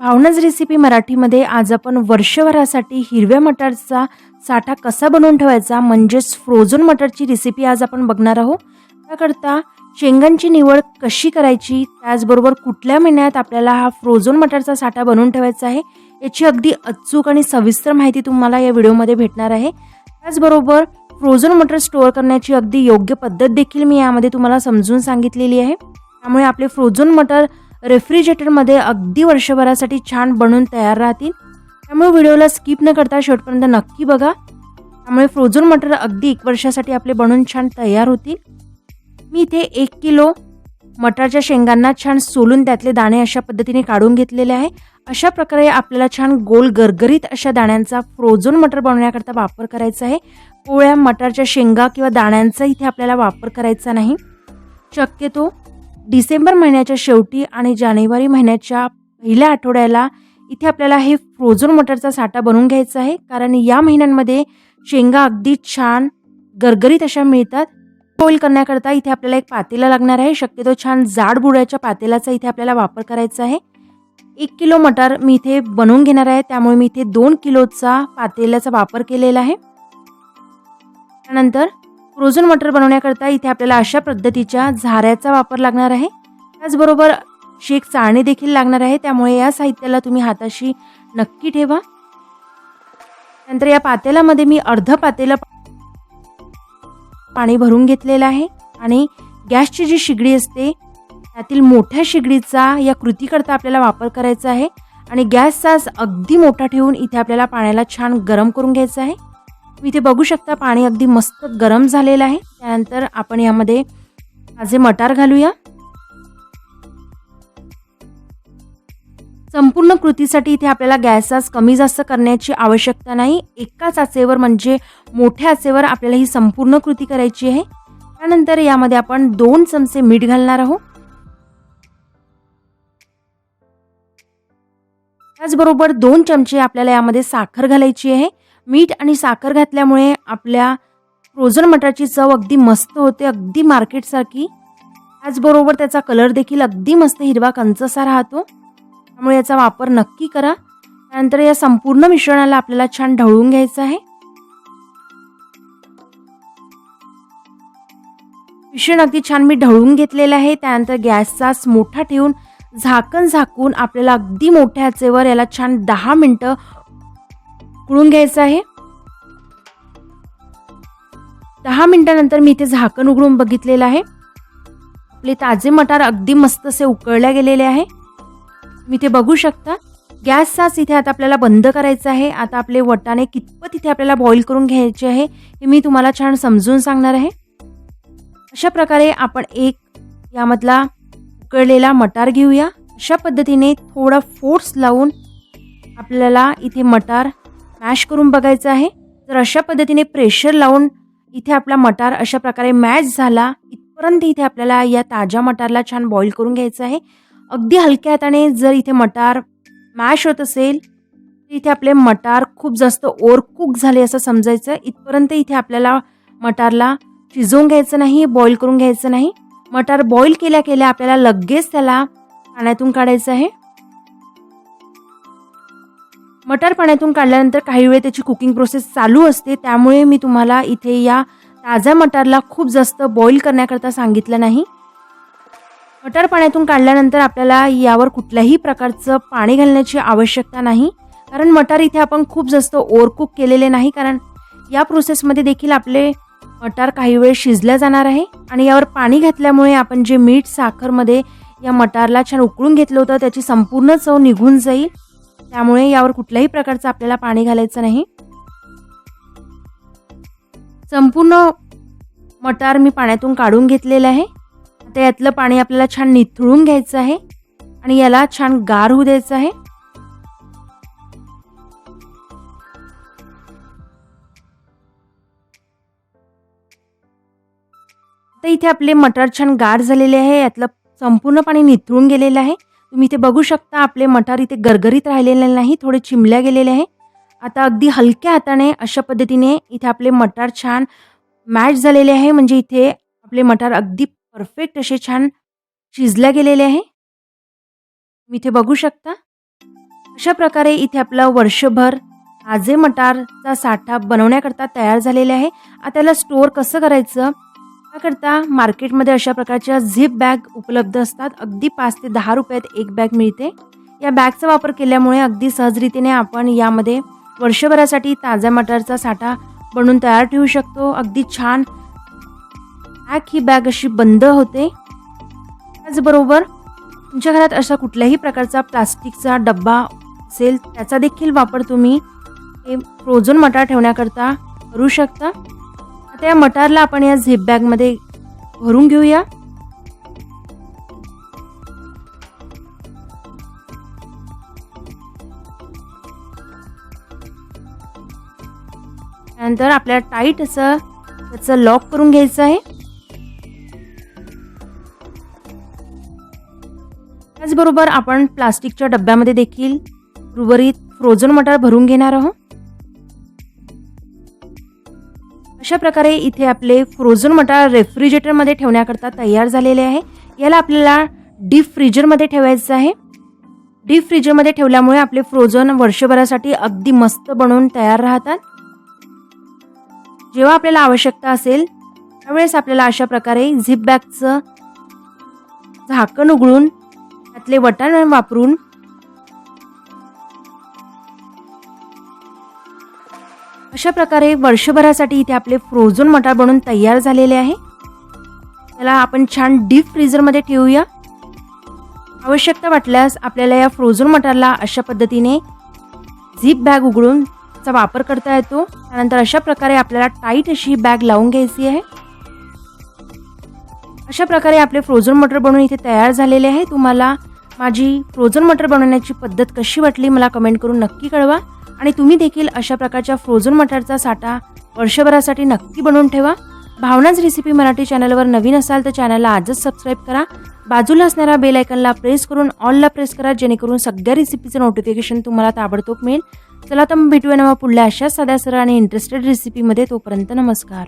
पाहुणच recipe मराठीमध्ये आज आपण वर्षभरासाठी हिरव्या मटारचा साठा कसा बनवून ठेवायचा म्हणजेच फ्रोझन मटारची रेसिपी आज आपण बघणार आहोत. त्याकरता शेंगांची निवड कशी करायची त्याचबरोबर कुठल्या महिन्यात आपल्याला हा फ्रोझन मटारचा साठा बनवून ठेवायचा आहे याची अगदी अचूक आणि सविस्तर माहिती तुम्हाला या व्हिडिओमध्ये भेटणार आहे. त्याचबरोबर फ्रोझन मटर स्टोअर करण्याची अगदी योग्य पद्धत देखील मी यामध्ये तुम्हाला समजून सांगितलेली आहे. त्यामुळे आपले फ्रोझन मटर रेफ्रिजरेटरमध्ये अगदी वर्षभरासाठी छान बनून तयार राहतील. त्यामुळे व्हिडिओला स्किप न करता शेवटपर्यंत नक्की बघा. त्यामुळे फ्रोझन मटर अगदी एक वर्षासाठी आपले बनून छान तयार होतील. मी इथे एक किलो मटारच्या शेंगांना छान सोलून त्यातले दाणे अशा पद्धतीने काढून घेतलेले आहे. अशा प्रकारे आपल्याला छान गोल गरगरीत अशा दाण्यांचा फ्रोझन मटर बनवण्याकरता वापर करायचा आहे. पोळ्या मटारच्या शेंगा किंवा दाण्यांचा इथे आपल्याला वापर करायचा नाही. शक्यतो डिसेंबर महिन्याच्या शेवटी आणि जानेवारी महिन्याच्या पहिल्या आठवड्याला इथे आपल्याला हे फ्रोझन मटरचा साठा बनवून घ्यायचा आहे. कारण या महिन्यांमध्ये शेंगा अगदी छान गरगरीत अशा मिळतात. बॉईल करण्याकरता इथे आपल्याला एक पातेला लागणार आहे. शक्यतो छान जाड बुड्याच्या पातेलाचा इथे आपल्याला वापर करायचा आहे. एक किलो मटार मी इथे बनवून घेणार आहे. त्यामुळे मी इथे दोन किलोचा पातेल्याचा वापर केलेला आहे. त्यानंतर फ्रोझन मटर बनवण्याकरता इथे आपल्याला अशा पद्धतीच्या झाऱ्याचा वापर लागणार आहे. त्याचबरोबर शेक चाळणी देखील लागणार आहे. त्यामुळे या साहित्याला तुम्ही हाताशी नक्की ठेवा. नंतर या पातेल्यामध्ये मी अर्ध पातेला पाणी भरून घेतलेलं आहे आणि गॅसची जी शिगडी असते त्यातील मोठ्या शिगडीचा या कृतीकरता आपल्याला वापर करायचा आहे आणि गॅसचा अगदी मोठा ठेवून इथे आपल्याला पाण्याला छान गरम करून घ्यायचं आहे. इथे बघू शकता पाणी अगदी मस्त गरम झालेलं आहे. त्यानंतर आपण यामध्ये ताजे मटार घालूया. संपूर्ण कृतीसाठी इथे आपल्याला गॅसास कमी जास्त करण्याची आवश्यकता नाही. एकाच आचेवर म्हणजे मोठ्या आचेवर आपल्याला ही संपूर्ण कृती करायची आहे. त्यानंतर यामध्ये आपण दोन चमचे मीठ घालणार आहोत. त्याचबरोबर दोन चमचे आपल्याला यामध्ये साखर घालायची आहे. मीठ आणि साखर घातल्यामुळे आपल्या फ्रोझन मटारची चव अगदी मस्त होते अगदी मार्केटसारखी त्याचबरोबर त्याचा कलर देखील अगदी मस्त हिरवा कंचसा राहतो. त्यामुळे याचा वापर नक्की करा. त्यानंतर या संपूर्ण मिश्रणाला आपल्याला छान ढवळून घ्यायचं आहे. मिश्रण अगदी छान मी ढवळून घेतलेलं आहे. त्यानंतर गॅसचाच मोठा ठेवून झाकण झाकून आपल्याला अगदी मोठ्या आचेवर याला छान दहा मिनटं उकळून घ्यायचं आहे. दहा मिनिटानंतर मी इथे झाकण उघडून बघितलेलं आहे. आपले ताजे मटार अगदी मस्त असे उकळल्या गेलेले आहे. मी ते बघू शकता. गॅस साच इथे आता आपल्याला बंद करायचं आहे. आता आपले वटाणे कितपत इथे आपल्याला बॉईल करून घ्यायचे आहे हे मी तुम्हाला छान समजून सांगणार आहे. अशा प्रकारे आपण एक यामधला उकळलेला मटार घेऊया. अशा पद्धतीने थोडा फोर्स लावून आपल्याला इथे मटार मॅश करून बघायचं आहे तर अशा पद्धतीने प्रेशर लावून इथे आपला मटार अशा प्रकारे मॅच झाला इथपर्यंत इथे आपल्याला या ताज्या मटारला छान बॉईल करून घ्यायचं आहे. अगदी हलक्या हाताने जर इथे मटार मॅश होत असेल तर इथे आपले मटार खूप जास्त ओर कुक झाले असं समजायचं. इथपर्यंत इथे आपल्याला मटारला शिजवून घ्यायचं नाही बॉईल करून घ्यायचं नाही. मटार बॉईल केल्या केल्या आपल्याला लगेच त्याला पाण्यातून काढायचं आहे. मटार पाण्यातून काढल्यानंतर काही वेळ त्याची कुकिंग प्रोसेस चालू असते. त्यामुळे मी तुम्हाला इथे या ताज्या मटारला खूप जास्त बॉईल करण्याकरता सांगितलं नाही. मटार पाण्यातून काढल्यानंतर आपल्याला यावर कुठल्याही प्रकारचं पाणी घालण्याची आवश्यकता नाही. कारण मटार इथे आपण खूप जास्त ओव्हरकुक केलेले नाही. कारण या प्रोसेसमध्ये देखील आपले मटार काही वेळ शिजल्या जाणार आहे. आणि यावर पाणी घातल्यामुळे आपण जे मीठ साखरमध्ये या मटारला छान उकळून घेतलं होतं त्याची संपूर्ण चव निघून जाईल. त्यामुळे यावर कुठल्याही प्रकारचं आपल्याला पाणी घालायचं नाही. संपूर्ण मटार मी पाण्यातून काढून घेतलेलं आहे. आता यातलं पाणी आपल्याला छान निथळून घ्यायचं आहे आणि याला छान गार होऊ द्यायचं आहे. तर इथे आपले मटार छान गार झालेले आहे. यातलं संपूर्ण पाणी निथळून गेलेलं आहे. तुम्ही इथे बघू शकता आपले मटार इथे गरगरीत राहिलेले नाही थोडे चिमल्या गेलेले आहे. आता अगदी हलक्या हाताने अशा पद्धतीने इथे आपले मटार छान मॅच झालेले आहे. म्हणजे इथे आपले मटार अगदी परफेक्ट असे छान शिजल्या गेलेले आहे. मी इथे बघू शकता. अशा प्रकारे इथे आपलं वर्षभर ताजे मटारचा साठा बनवण्याकरता तयार झालेले आहे. आता त्याला स्टोअर कसं करायचं? त्याकरता मार्केटमध्ये अशा प्रकारच्या झिप बॅग उपलब्ध असतात. अगदी पाच ते दहा रुपयात एक बॅग मिळते. या बॅगचा वापर केल्यामुळे अगदी सहजरीतीने आपण यामध्ये वर्षभरासाठी ताज्या मटारचा साठा बनवून तयार ठेवू शकतो. अगदी छान पॅक ही बॅग अशी बंद होते. त्याचबरोबर तुमच्या घरात अशा कुठल्याही प्रकारचा प्लास्टिकचा डब्बा असेल त्याचा देखील वापर तुम्ही हे फ्रोझन मटार ठेवण्याकरता करू शकता. आता या मटारला आपण या झिप बॅगमध्ये भरून घेऊया. त्यानंतर आपल्याला टाईट असं त्याचं लॉक करून घ्यायचं आहे. त्याचबरोबर आपण प्लास्टिकच्या डब्यामध्ये देखील उर्वरित फ्रोझन मटार भरून घेणार आहोत. अशा प्रकारे इथे आपले फ्रोझन मटार रेफ्रिजरेटरमध्ये ठेवण्याकरता तयार झालेले आहे. याला आपल्याला डीप फ्रीजरमध्ये ठेवायचं आहे. डीप फ्रीजरमध्ये ठेवल्यामुळे आपले फ्रोझन वर्षभरासाठी अगदी मस्त बनवून तयार राहतात. जेव्हा आपल्याला आवश्यकता असेल त्यावेळेस आपल्याला अशा प्रकारे झिप बॅगचं झाकण उघडून त्यातले वटाण वापरून अशा प्रकारे वर्षभरासाठी इथे आपले फ्रोझन मटार बनवून तयार झालेले आहे. त्याला आपण छान डीप फ्रीजरमध्ये ठेवूया. आवश्यकता वाटल्यास आपल्याला या फ्रोझन मटारला अशा पद्धतीने झिप बॅग उघडून चा वापर करता येतो. त्यानंतर अशा प्रकारे आपल्याला टाईट अशी बॅग लावून घ्यायची आहे. अशा प्रकारे आपले फ्रोझन मटर बनवून इथे तयार झालेले आहे. तुम्हाला माझी फ्रोझन मटर बनवण्याची पद्धत कशी वाटली मला कमेंट करून नक्की कळवा. आणि तुम्ही देखील अशा प्रकारच्या फ्रोझन मटारचा साठा वर्षभरासाठी नक्की बनवून ठेवा. भावनाच रेसिपी मराठी चॅनलवर नवीन असाल तर चॅनलला आजच सबस्क्राईब करा. बाजूला असणाऱ्या बेल आयकनला प्रेस करून ऑलला प्रेस करा जेणेकरून सगळ्या रेसिपीचं नोटिफिकेशन तुम्हाला ताबडतोब मिळेल. चला तर मग भेटूया नवा पुढल्या अशाच साध्या सरळ आणि इंटरेस्टेड रेसिपीमध्ये तोपर्यंत नमस्कार.